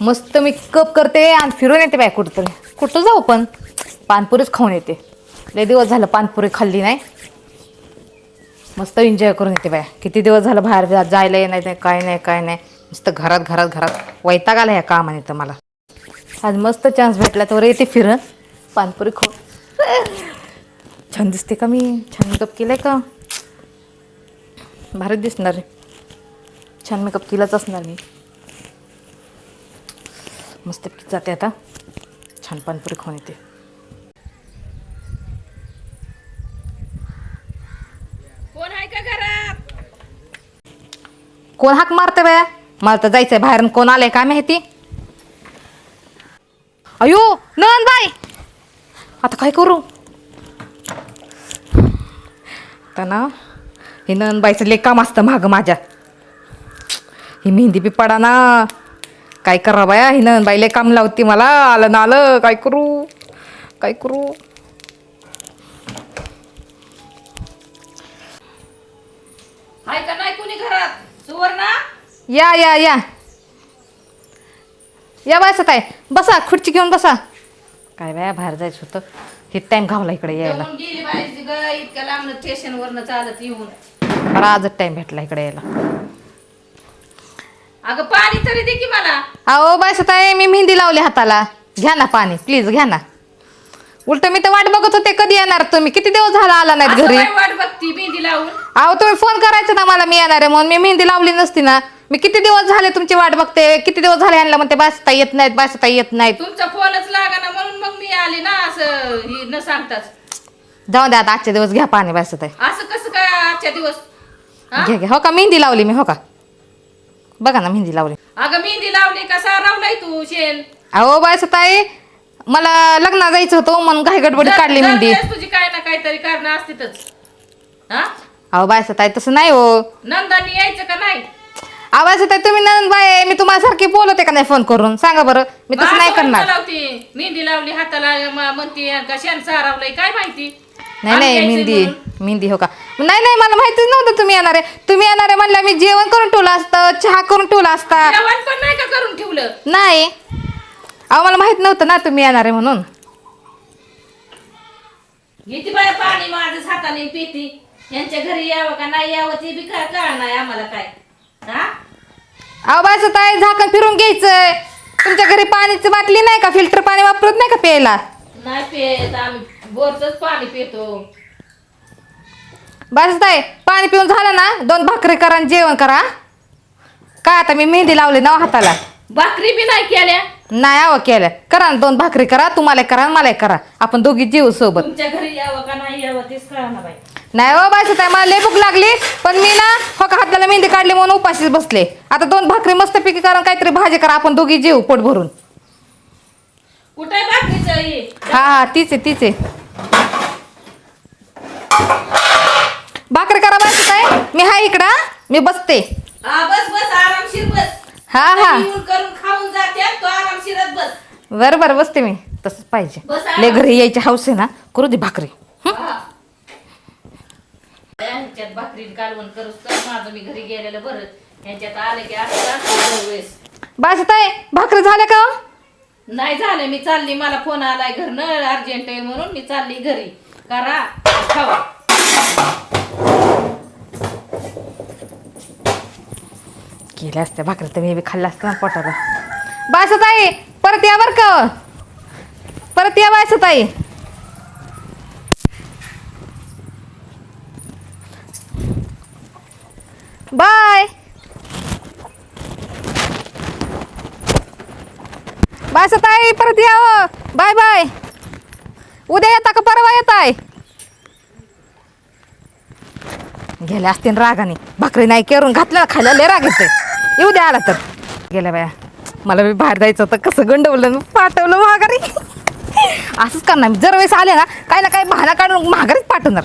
मस्त मी कप करते आणि फिरून येते बाय कुठंतरी. कुठं जाऊ पण? पानपुरीच खाऊन येते. लय दिवस झालं पानपुरी खाल्ली नाही. मस्त एन्जॉय करून येते बाय. किती दिवस झालं बाहेर जायला येणार नाही काय नाही काय नाही. मस्त घरात घरात घरात वैताग आला ह्या कामाने तर मला. आज मस्त चान्स भेटला तर येते फिरन. पानपुरी खाऊन. छान दिसते का मी? छान मेकअप आहे का? भारीच दिसणार छान मेकअप केलाच असणार मी. मस्त जाते आता. छान पानपुरी खाऊन येते. कोण आहे का घरात? कोण हाक मारते बाया? मला तर जायचंय बाहेर कोण आलंय काय माहिती? अयो नंद बाई आता काय करू? आता ना हे नंदबाईचं लय काम असतं मागं माझ्या ही मेहंदी बी पडा ना. काय करा बाया? ही नंदबाई लय काम लावती मला. आलं ना आलं काय करू? काय करू? आहे का नाही कोणी घरात? सुवर्णा? या या या. या बसत आहे बसा खुर्ची घेऊन बसा. काय बाया बाहेर जायचं होतं. हे टाइम घावला इकडे यायला. जाऊन गेली बाई ग इतक्या लांब स्टेशन वरनं चालत येऊन. बरं आजच टाइम भेटला इकडे यायला. अगं पाणी तरी दे की मला. अहो आहे मी मेहंदी लावली हाताला. घ्या ना पाणी प्लीज घ्या ना. उलट मी तर वाट बघत होते कधी येणार तुम्ही? किती दिवस झाला आला नाहीत असं घरी? काय वाट बघती मेहंदी लावून. अहो तुम्ही फोन करायचा ना मला मी येणार आहे म्हणून. मी मेहंदी लावली नसती ना. मी किती दिवस झाले तुमची वाट बघते? किती दिवस झाले यांना म्हणते बसता येत नाहीत बसता येत नाहीत. तुमचा फोनच लागा ना म्हणून मग मी आले ना असं ही न सांगताच. जाऊ द्या आता आजचे दिवस घ्या पाणी बसत असं कसं काय आजच्या दिवस? हा? घ्या घ्या हो का मेहंदी लावली मी हो का? बघा ना मेहंदी लावली. अगं मेहंदी लावली कसा रावलाय तू शेण अहो बाय ताई मला लग्नात जायचं होतं म्हणून घाई गडबडीत काढली मेहंदी. दरवेळेस तुझी काय ना काहीतरी कारण असतीच हा? अहो बाय ताई तसं नाही हो. नंदानी यायचं का नाही? आवाज ताई तुम्ही नंद बाय मी तुम्हाला सारखी बोलवते का नाही फोन करून? सांगा बरं. मी तसं नाही करणार. लावती मेहंदी लावली हाताला म- म्हणती का शेण सारावलंय काय माहिती? नाही आम्ही नाही मेहंदी म्हणून. मेहंदी हो का? नाही नाही मला माहितीच नव्हतं तुम्ही येणार. आहे तुम्ही येणार आहे म्हणलं मी जेवण करून ठेवलं असतं चहा करून ठेवलं असता. जेवण पण नाही का करून ठेवलं? नाही. अहो मला माहीत नव्हतं ना तुम्ही येणार आहे म्हणून. किती बाय पाणी हाताने पिती. यांच्या घरी यावं का नाही यावं ते बी काय कळ नाही आम्हाला काय. हा? अहो ताई झाकण फिरून घ्यायचंय. तुमच्या घरी पाण्याची बाटली नाही का? फिल्टर पाणी वापरत नाही का प्यायला? नाही पेत आम्ही. बोरच पाणी पितो. बस ताई पाणी पिऊन झालं ना? दोन भाकरी करा आणि जेवण करा. काय आता मी मेहंदी लावली ना हाताला? भाकरी बी नाही केल्या. नाही अहो केलं करा ना दोन भाकरी करा तुम्हाला करा आणि मला करा. आपण दोघी जीव सोबत. तुमच्या घरी यावं का नाही यावं तेच कळा ना बाई. नाही हो ताई मला लय भूक लागली. पण मी ना हो का हाताला मेहंदी काढली म्हणून उपाशीच बसले. आता दोन भाकरी मस्त पिकी करा आणि काहीतरी भाजी करा आपण दोघी जीव पोट भरून. कुठे आहे भाकरीचं हे? हा हा तीच आहे तीच आहे. भाकरी करा बाय ताई मी हाय इकडं हा. मी बसते. हा बस बस आरामशीर बस. हा हा. येऊन करून खाऊन जाते तो आरामशीरच बस. बरं बरं बसते मी. तसंच पाहिजे. ले घरी यायची हाऊस आहे ना करू दे भाकरी. हा. ह्यांच्यात भाकरी कालवण तर माझं मी घरी गेलेलं बरं. ह्यांच्यात आले की असं भाकरी झाल्या का हो? नाही झालं मी चालली. मला फोन आलाय घरनं अर्जंट आहे म्हणून मी चालली घरी. करा खावा. केल्या असत्या भाकरी तर मी बी खाल्ल्या असत्या ना पोटाला. बायसताई ताई परत या बरं का. परत या बायस ताई बाय. बायस ताई परत याव हो. Bye bye. उद्या येता का परवा येताय? गेल्या असतील रागाने. भाकरी नाही करून घातल्या खायला लय राग येते येऊ द्या आला तर. गेल्या बाया. मला बी बाहेर जायचं होतं. कसं गंडवलं पाठवलं माघारी. असंच करणार जर वेळेस आले ना काही ना काही बहाणा काढून माघारीच पाठवणार.